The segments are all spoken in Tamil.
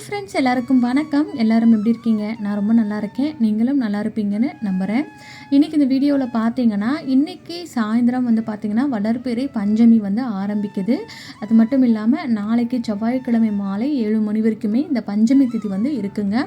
ஹாய் ஃப்ரெண்ட்ஸ் எல்லாருக்கும் வணக்கம். எல்லாரும் எப்படி இருக்கீங்க? நான் ரொம்ப நல்லா இருக்கேன். நீங்களும் நல்லா இருப்பீங்கன்னு நம்புகிறேன் இன்றைக்கி இந்த வீடியோவில் பார்த்தீங்கன்னா இன்றைக்கி சாயந்தரம் வந்து பார்த்திங்கன்னா வளர்பிறை பஞ்சமி வந்து ஆரம்பிக்குது. அது மட்டும் இல்லாமல் நாளைக்கு செவ்வாய்க்கிழமை மாலை ஏழு மணி வரைக்குமே இந்த பஞ்சமி திதி வந்து இருக்குங்க.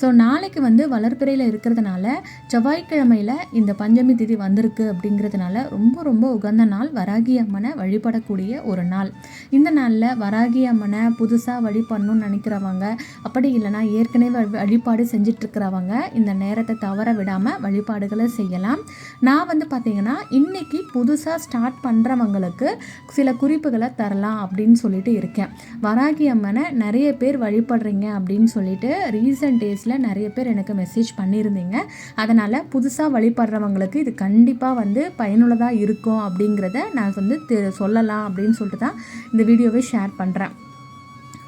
ஸோ நாளைக்கு வந்து வளர்பிறையில் இருக்கிறதுனால செவ்வாய்க்கிழமையில் இந்த பஞ்சமி திதி வந்திருக்கு அப்படிங்கிறதுனால ரொம்ப ரொம்ப உகந்த நாள் வராகி அம்மனை வழிபடக்கூடிய ஒரு நாள். இந்த நாளில் வராகி அம்மனை புதுசாக வழிபடணும்னு நினைக்கிறவங்க அப்படி இல்லைனா ஏற்கனவே வழிபாடு செஞ்சிட்ருக்கிறவங்க இந்த நேரத்தை தவற விடாமல் வழிபாடுகளை செய்யலாம். நான் வந்து பார்த்திங்கன்னா இன்றைக்கி புதுசாக ஸ்டார்ட் பண்ணுறவங்களுக்கு சில குறிப்புகளை தரலாம் அப்படின்னு சொல்லிட்டு இருக்கேன். வராகி அம்மனை நிறைய பேர் வழிபடுறீங்க அப்படின்னு சொல்லிட்டு ரீசெண்ட் டேஸில் நிறைய பேர் எனக்கு மெசேஜ் பண்ணியிருந்தீங்க. அதனால் புதுசாக வழிபடுறவங்களுக்கு இது கண்டிப்பாக வந்து பயனுள்ளதாக இருக்கும் அப்படிங்கிறத நான் வந்து தெ- சொல்லலாம் அப்படின்னு சொல்லிட்டு தான் இந்த வீடியோவை ஷேர் பண்ணுறேன்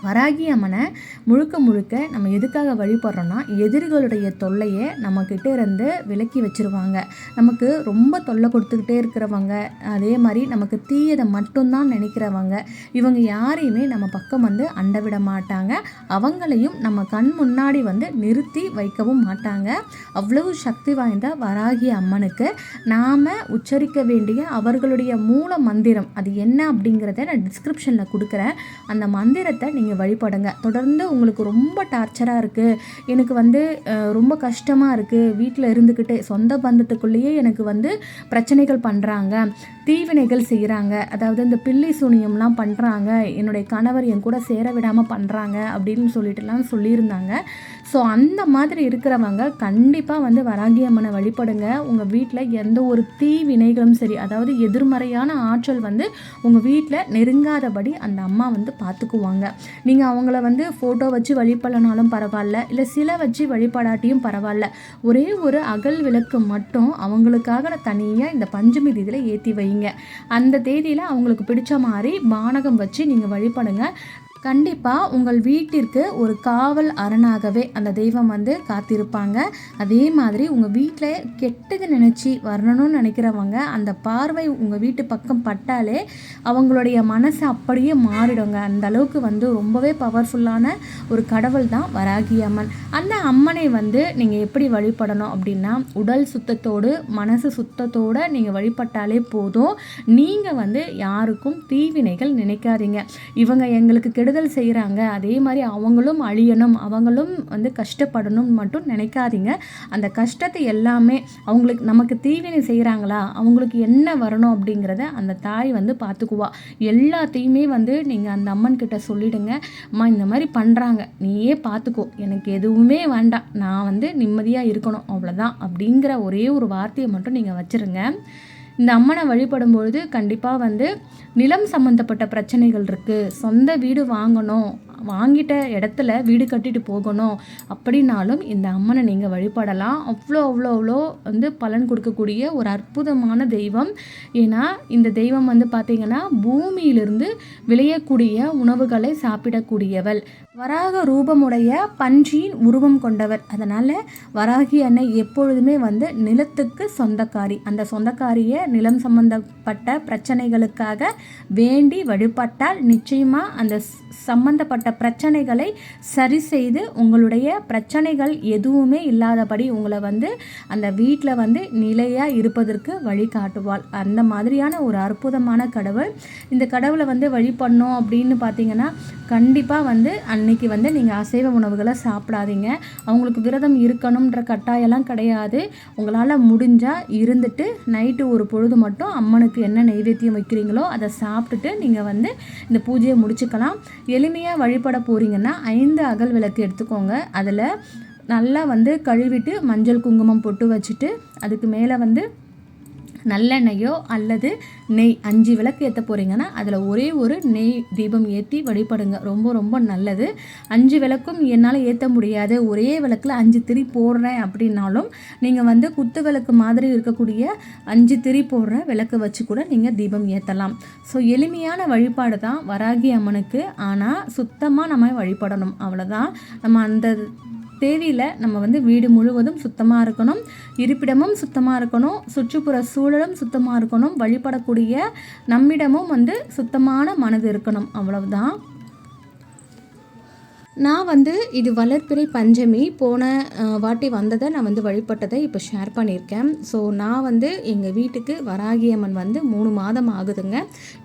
வராகி அம்மனை முழுக்க முழுக்க நம்ம எதுக்காக வழிபடுறோன்னா எதிரிகளுடைய தொல்லையை நம்மக்கிட்ட இருந்து விலக்கி வச்சிருவாங்க. நமக்கு ரொம்ப தொல்லை கொடுத்துக்கிட்டே இருக்கிறவங்க அதே மாதிரி நமக்கு தீயதை மட்டும்தான் நினைக்கிறவங்க இவங்க யாரையுமே நம்ம பக்கம் வந்து அண்டவிட மாட்டாங்க. அவங்களையும் நம்ம கண் முன்னாடி வந்து நிறுத்தி வைக்கவும் மாட்டாங்க. அவ்வளவு சக்தி வாய்ந்த வராகி அம்மனுக்கு நாம் உச்சரிக்க வேண்டிய அவர்களுடைய மூல மந்திரம் அது என்ன அப்படிங்கிறத நான் டிஸ்கிரிப்ஷனில் கொடுக்குறேன். அந்த மந்திரத்தை நீங்கள் வழிபடுங்க. தொடர்ந்து உங்களுக்கு ரொம்ப டார்ச்சராக இருக்குது எனக்கு வந்து ரொம்ப கஷ்டமாக இருக்குது வீட்டில் இருந்துக்கிட்டே சொந்த பந்தத்துக்குள்ளேயே எனக்கு வந்து பிரச்சனைகள் பண்ணுறாங்க தீவினைகள் செய்கிறாங்க அதாவது இந்த பில்லி சூனியம்லாம் பண்ணுறாங்க என்னுடைய கணவர் என் கூட சேர விடாமல் பண்ணுறாங்க அப்படின்னு சொல்லிட்டுலாம் சொல்லியிருந்தாங்க. ஸோ அந்த மாதிரி இருக்கிறவங்க கண்டிப்பாக வந்து வராகி அம்மனை வழிபடுங்க. உங்கள் வீட்டில் எந்த ஒரு தீ வினைகளும் சரி அதாவது எதிர்மறையான ஆற்றல் வந்து உங்கள் வீட்டில் நெருங்காதபடி அந்த அம்மா வந்து பார்த்துக்குவாங்க நீங்கள் அவங்கள வந்து ஃபோட்டோ வச்சு வழிபடனாலும் பரவாயில்ல இல்லை சிலை வச்சு வழிபடாட்டியும் பரவாயில்ல. ஒரே ஒரு அகல் விளக்கு மட்டும் அவங்களுக்காக தனியாக இந்த பஞ்சமி தேதியில் ஏற்றி வைங்க. அந்த தேதியில் அவங்களுக்கு பிடிச்ச மாதிரி பானகம் வச்சு நீங்கள் வழிபடுங்க. கண்டிப்பாக உங்கள் வீட்டிற்கு ஒரு காவல் அரணாகவே அந்த தெய்வம் வந்து காத்திருப்பாங்க. அதே மாதிரி உங்கள் வீட்டில் கெட்டது நினச்சி வரணும்னு நினைக்கிறவங்க அந்த பார்வை உங்கள் வீட்டு பக்கம் பட்டாலே அவங்களுடைய மனசு அப்படியே மாறிடுங்க. அந்த அளவுக்கு வந்து ரொம்பவே பவர்ஃபுல்லான ஒரு கடவுள் தான் வராகி அம்மன். அந்த அம்மனை வந்து நீங்கள் எப்படி வழிபடணும் அப்படின்னா உடல் சுத்தத்தோடு மனசு சுத்தத்தோடு நீங்கள் வழிபட்டாலே போதும். நீங்கள் வந்து யாருக்கும் தீவினைகள் நினைக்காதீங்க. இவங்க எங்களுக்கு கெடுதல் செய்கிறாங்க அதே மாதிரி அவங்களும் அழியணும். அவங்களும் வந்து கஷ்டப்படணும்னு மட்டும் நினைக்காதீங்க. அந்த கஷ்டத்தை எல்லாமே அவங்களுக்கு நமக்கு தீவினை செய்கிறாங்களா அவங்களுக்கு என்ன வரணும் அப்படிங்கிறத அந்த தாய் வந்து பார்த்துக்குவா. எல்லாத்தையுமே வந்து நீங்கள் அந்த அம்மன் கிட்ட சொல்லிடுங்க. அம்மா இந்த மாதிரி பண்ணுறாங்க நீயே பார்த்துக்கோ. எனக்கு எதுவுமே வேண்டாம். நான் வந்து நிம்மதியாக இருக்கணும். அவ்வளோதான் அப்படிங்கிற ஒரே ஒரு வார்த்தையை மட்டும் நீங்கள் வச்சுருங்க. இந்த அம்மனை வழிபடும் பொழுது கண்டிப்பாக வந்து நிலம் சம்மந்தப்பட்ட பிரச்சனைகள் இருக்குது சொந்த வீடு வாங்கணும். வாங்கிட்ட இடத்துல வீடு கட்டிட்டு போகணும் அப்படின்னாலும் இந்த அம்மனை நீங்கள் வழிபடலாம். அவ்வளோ அவ்வளோ அவ்வளோ வந்து பலன் கொடுக்கக்கூடிய ஒரு அற்புதமான தெய்வம். ஏன்னா இந்த தெய்வம் வந்து பார்த்திங்கன்னா பூமியிலிருந்து விளையக்கூடிய உணவுகளை சாப்பிடக்கூடியவள். வராக ரூபமுடைய பன்றியின் உருவம் கொண்டவர். அதனால் வராகி அன்னை எப்பொழுதுமே வந்து நிலத்துக்கு சொந்தக்காரி. அந்த சொந்தக்காரியை நிலம் சம்பந்தப்பட்ட பிரச்சனைகளுக்காக வேண்டி வழிபட்டால் நிச்சயமாக அந்த ஸ்- சம்பந்தப்பட்ட பிரச்சனைகளை சரி செய்து உங்களுடைய பிரச்சனைகள் எதுவுமே இல்லாதபடி உங்களை வந்து அந்த வீட்டில் வந்து நிலையாக இருப்பதற்கு வழிகாட்டுவாள் அந்த மாதிரியான ஒரு அற்புதமான கடவுள் இந்த கடவுளை வந்து வழிபடணும் அப்படின்னு பார்த்தீங்கன்னா கண்டிப்பாக வந்து அன்னைக்கு வந்து நீங்கள் அசைவ உணவுகளை சாப்பிடாதீங்க. அவங்களுக்கு விரதம் இருக்கணுன்ற கட்டாயம்லாம் கிடையாது. உங்களால் முடிஞ்சால் இருந்துட்டு நைட்டு ஒரு பொழுது மட்டும் அம்மனுக்கு என்ன நைவேத்தியம் வைக்கிறீங்களோ அதை சாப்பிட்டுட்டு நீங்கள் வந்து இந்த பூஜையை முடிச்சுக்கலாம். எளிமையாக வழி வழிபட போகிறீங்கன்னா ஐந்து அகல் விளக்கு எடுத்துக்கோங்க. அதில் நல்லா வந்து கழுவிட்டு மஞ்சள் குங்குமம் பொட்டு வச்சுட்டு அதுக்கு மேலே வந்து நல்லெண்ணெயோ அல்லது நெய் அஞ்சு விளக்கு ஏற்ற போகிறீங்கன்னா அதில் ஒரே ஒரு நெய் தீபம் ஏற்றி வழிபடுங்க. ரொம்ப ரொம்ப நல்லது. அஞ்சு விளக்கும் என்னால் ஏற்ற முடியாது. ஒரே விளக்கில் அஞ்சு திரி போடுறேன் அப்படின்னாலும் நீங்கள் வந்து குத்து விளக்கு மாதிரி இருக்கக்கூடிய அஞ்சு திரி போடுற விளக்கு வச்சு கூட நீங்கள் தீபம் ஏற்றலாம் ஸோ எளிமையான வழிபாடு தான் வராகி அம்மனுக்கு. ஆனால் சுத்தமாக நம்ம வழிபடணும். அவ்வளோதான் நம்ம அந்த தேதியில் நம்ம வந்து வீடு முழுவதும் சுத்தமாக இருக்கணும். இருப்பிடமும் சுத்தமாக இருக்கணும். சுற்றுப்புற சூழலும் சுத்தமாக இருக்கணும். வழிபடக்கூடிய நம்மிடமும் வந்து சுத்தமான மனது இருக்கணும். அவ்வளவுதான். நான் வந்து இது வளர்ப்பிறை பஞ்சமி போன வாட்டி வந்ததை நான் வந்து வழிபட்டதை இப்போ ஷேர் பண்ணியிருக்கேன். ஸோ நான் வந்து எங்கள் வீட்டுக்கு வராகியம்மன் வந்து மூணு மாதம் ஆகுதுங்க.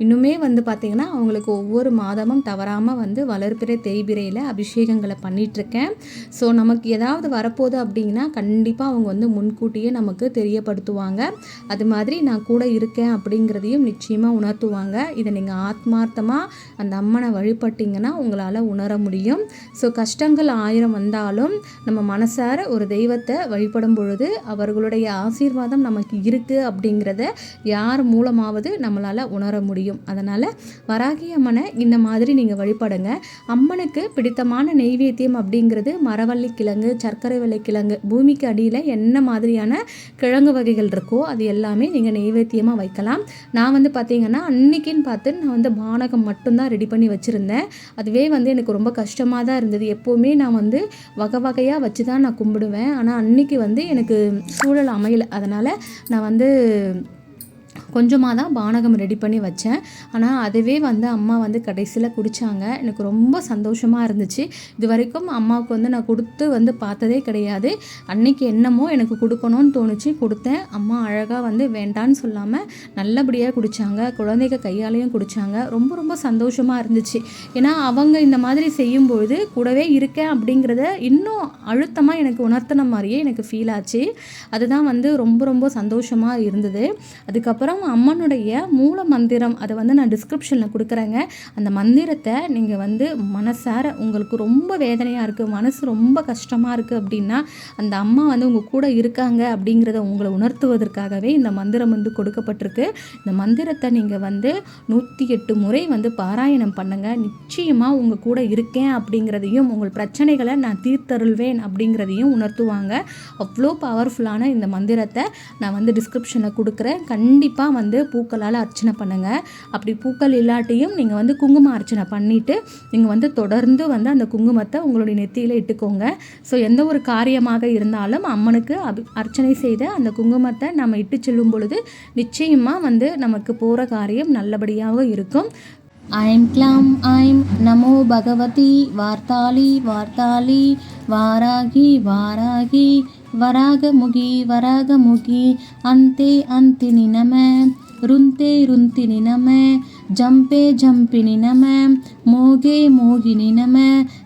இன்னுமே வந்து பார்த்திங்கன்னா அவங்களுக்கு ஒவ்வொரு மாதமும் தவறாமல் வந்து வளர்ப்பிறை தேய்பிரையில் அபிஷேகங்களை பண்ணிகிட்ருக்கேன் ஸோ நமக்கு ஏதாவது வரப்போகுது அப்படின்னா கண்டிப்பாக அவங்க வந்து முன்கூட்டியே நமக்கு தெரியப்படுத்துவாங்க. அது மாதிரி நான் கூட இருக்கேன் அப்படிங்கிறதையும் நிச்சயமாக உணர்த்துவாங்க. இதை நீங்கள் ஆத்மார்த்தமாக அந்த அம்மனை வழிபட்டிங்கன்னா உங்களால் உணர முடியும். ஸோ கஷ்டங்கள் ஆயிரம் வந்தாலும் நம்ம மனசார ஒரு தெய்வத்தை வழிபடும் பொழுது அவர்களுடைய ஆசீர்வாதம் நமக்கு இருக்குது அப்படிங்கிறத யார் மூலமாவது நம்மளால் உணர முடியும். அதனால் வராகி அம்மனை இந்த மாதிரி நீங்கள் வழிபடுங்க. அம்மனுக்கு பிடித்தமான நெய்வேத்தியம் அப்படிங்கிறது மரவள்ளி கிழங்கு சர்க்கரை வெள்ளை கிழங்கு பூமிக்கு அடியில் என்ன மாதிரியான கிழங்கு வகைகள் இருக்கோ அது எல்லாமே நீங்கள் நெய்வேத்தியமாக வைக்கலாம். நான் வந்து பார்த்தீங்கன்னா அன்னைக்குன்னு பார்த்து நான் வந்து பானகம் மட்டும்தான் ரெடி பண்ணி வச்சுருந்தேன். அதுவே வந்து எனக்கு ரொம்ப கஷ்டமாக தான் இருந்தது. எப்போவுமே நான் வந்து வகை வகையாக வச்சு தான் நான் கும்பிடுவேன். ஆனால் அன்னைக்கு வந்து எனக்கு சூழல் அமையலை. அதனால் நான் வந்து கொஞ்சமாக தான் பானகம் ரெடி பண்ணி வச்சேன். ஆனால் அதுவே வந்து அம்மா வந்து கடைசியில் குடித்தாங்க எனக்கு ரொம்ப சந்தோஷமாக இருந்துச்சு. இது வரைக்கும் அம்மாவுக்கு வந்து நான் கொடுத்து வந்து பார்த்ததே கிடையாது. அன்னைக்கு என்னமோ எனக்கு கொடுக்கணும்னு தோணுச்சு. கொடுத்தேன். அம்மா அழகாக வந்து வேண்டான்னு சொல்லாமல் நல்லபடியாக குடித்தாங்க குழந்தைங்க கையாலையும் குடித்தாங்க ரொம்ப ரொம்ப சந்தோஷமாக இருந்துச்சு. ஏன்னா அவங்க இந்த மாதிரி செய்யும்பொழுது கூடவே இருக்கேன் அப்படிங்கிறத இன்னும் அழுத்தமாக எனக்கு உணர்த்தின மாதிரியே எனக்கு ஃபீல் ஆச்சு. அதுதான் வந்து ரொம்ப ரொம்ப சந்தோஷமாக இருந்தது. அதுக்கப்புறம் அம்மனுடைய மூல மந்திரம் அதை வந்து நான் டிஸ்கிரிப்ஷனில் கொடுக்குறேங்க. அந்த மந்திரத்தை நீங்கள் வந்து மனசார உங்களுக்கு ரொம்ப வேதனையாக இருக்குது மனசு ரொம்ப கஷ்டமாக இருக்குது அப்படின்னா அந்த அம்மா வந்து உங்கள் கூட இருக்காங்க அப்படிங்கிறத உங்களை உணர்த்துவதற்காகவே இந்த மந்திரம் வந்து கொடுக்கப்பட்டிருக்கு. இந்த மந்திரத்தை நீங்கள் வந்து நூற்றி எட்டு முறை வந்து பாராயணம் பண்ணுங்கள் நிச்சயமாக உங்கள் கூட இருக்கேன் அப்படிங்கிறதையும் உங்கள் பிரச்சனைகளை நான் தீர்த்தருள்வேன் அப்படிங்கிறதையும் உணர்த்துவாங்க. அவ்வளோ பவர்ஃபுல்லான இந்த மந்திரத்தை நான் வந்து டிஸ்கிரிப்ஷனில் கொடுக்குறேன். கண்டிப்பாக வந்து பூக்களால் அர்ச்சனை பண்ணுங்கள் அப்படி பூக்கள் இல்லாட்டியும் நீங்கள் வந்து குங்கும அர்ச்சனை பண்ணிவிட்டு நீங்கள் வந்து தொடர்ந்து வந்து அந்த குங்குமத்தை உங்களுடைய நெத்தியில் இட்டுக்கோங்க. ஸோ எந்த ஒரு காரியமாக இருந்தாலும் அம்மனுக்கு அபி அர்ச்சனை செய்த அந்த குங்குமத்தை நம்ம இட்டு செல்லும் பொழுது நிச்சயமாக வந்து நமக்கு போகிற காரியம் நல்லபடியாக இருக்கும். ஐம் கிளாம் ஐம் நமோ பகவதி வார்த்தாளி வார்த்தாளி வாராகி வாராகி வராகமுகி வராகமுகி அந்தே அந்தினி நம ருந்தே ருந்தினி நம ஜம்பே ஜம்பினி நம மோகே மோகினி நம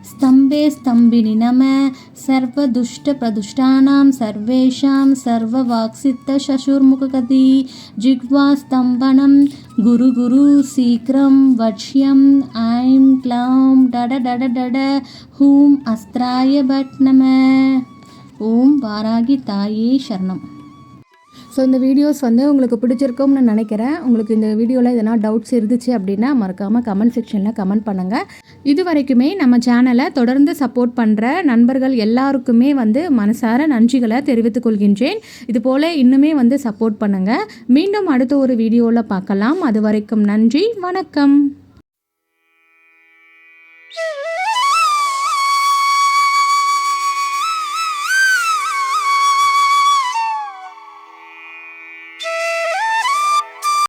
स्तम्भे स्तम्भिनि नमः सर्वदुष्टप्रदुष्टानां सर्वेषां सर्ववाक्सित्तशशुर्मुखगति जिह्वास्तम्भनं गुरु गुरु शीघ्रं वक्ष्यम् ऐं क्लां डड डड डड हूं अस्त्राय भट् नमः ॐ वारागि ताये शरणम् ஸோ இந்த வீடியோஸ் வந்து உங்களுக்கு பிடிச்சிருக்கும்னு நினைக்கிறேன். உங்களுக்கு இந்த வீடியோவில் எதனா டவுட்ஸ் இருந்துச்சு அப்படின்னா மறக்காமல் கமெண்ட் செக்ஷனில் கமெண்ட் பண்ணுங்கள் இது வரைக்குமே நம்ம சேனலை தொடர்ந்து சப்போர்ட் பண்ணுற நண்பர்கள் எல்லாருக்குமே வந்து மனசார நன்றிகளை தெரிவித்துக் கொள்கின்றேன். இது போல் இன்னுமே வந்து சப்போர்ட் பண்ணுங்கள் மீண்டும் அடுத்த ஒரு வீடியோவில் பார்க்கலாம். அது வரைக்கும் நன்றி. வணக்கம்.